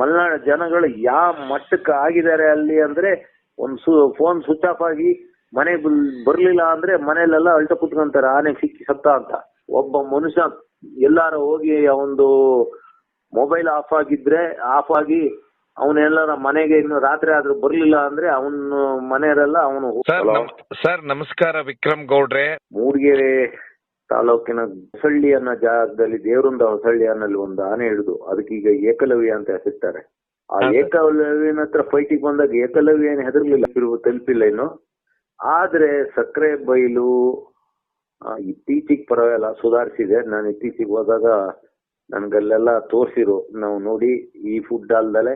ಮಲೆನಾಡು ಜನಗಳು ಯಾವ ಮಟ್ಟಕ್ಕೆ ಆಗಿದ್ದಾರೆ ಅಲ್ಲಿ ಅಂದ್ರೆ ಒಂದ್ ಸು ಫೋನ್ ಸ್ವಿಚ್ ಆಫ್ ಆಗಿ ಮನೆ ಬರ್ಲಿಲ್ಲ ಅಂದ್ರೆ ಮನೇಲೆಲ್ಲ ಅಳ್ತ ಕುತ್ಕೊಂತಾರೆ ಆನೆ ಸಿಕ್ಕಿ ಸತ್ತ ಅಂತ. ಒಬ್ಬ ಮನುಷ್ಯ ಎಲ್ಲಾರು ಹೋಗಿ ಒಂದು ಮೊಬೈಲ್ ಆಫ್ ಆಗಿದ್ರೆ ಆಫ್ ಆಗಿ ಅವನೆಲ್ಲ ಮನೆಗೆ ಇನ್ನು ರಾತ್ರಿ ಆದ್ರೂ ಬರ್ಲಿಲ್ಲ ಅಂದ್ರೆ ಅವನು ಮನೆಯವರೆಲ್ಲ ಅವನು ಸರ್ ಸರ್ ನಮಸ್ಕಾರ ವಿಕ್ರಮ್ ಗೌಡ್ರೆ. ಮೂಡಿಗೆರೆ ತಾಲೂಕಿನ ಹೊಸಳ್ಳಿ ಅನ್ನೋ ಜಾಗದಲ್ಲಿ ದೇವರಿಂದ ಹೊಸಳ್ಳಿ ಅನ್ನಲ್ಲಿ ಒಂದು ಆನೆ ಹಿಡಿದು ಅದಕ್ಕೀಗ ಏಕಲವ್ಯ ಅಂತ ಹೆಸರ್ತಾರೆ ಆ. ಏಕಲವ್ಯನ ಹತ್ರ ಫೈಟಿಗೆ ಬಂದಾಗ ಏಕಲವ್ಯ ಏನು ಹೆದರ್ಲಿಲ್ಲ ತಲುಪಿಲ್ಲ ಇನ್ನು. ಆದ್ರೆ ಸಕ್ಕರೆ ಬೈಲು ಇತ್ತೀಚಿಗೆ ಪರವಾಗಿಲ್ಲ ಸುಧಾರಿಸಿದೆ. ನಾನು ಇತ್ತೀಚೆಗೆ ಹೋದಾಗ ನನ್ಗಲ್ಲೆಲ್ಲ ತೋರಿಸಿರು ನಾವು ನೋಡಿ ಈ ಫುಡ್ ಅಲ್ದಲೆ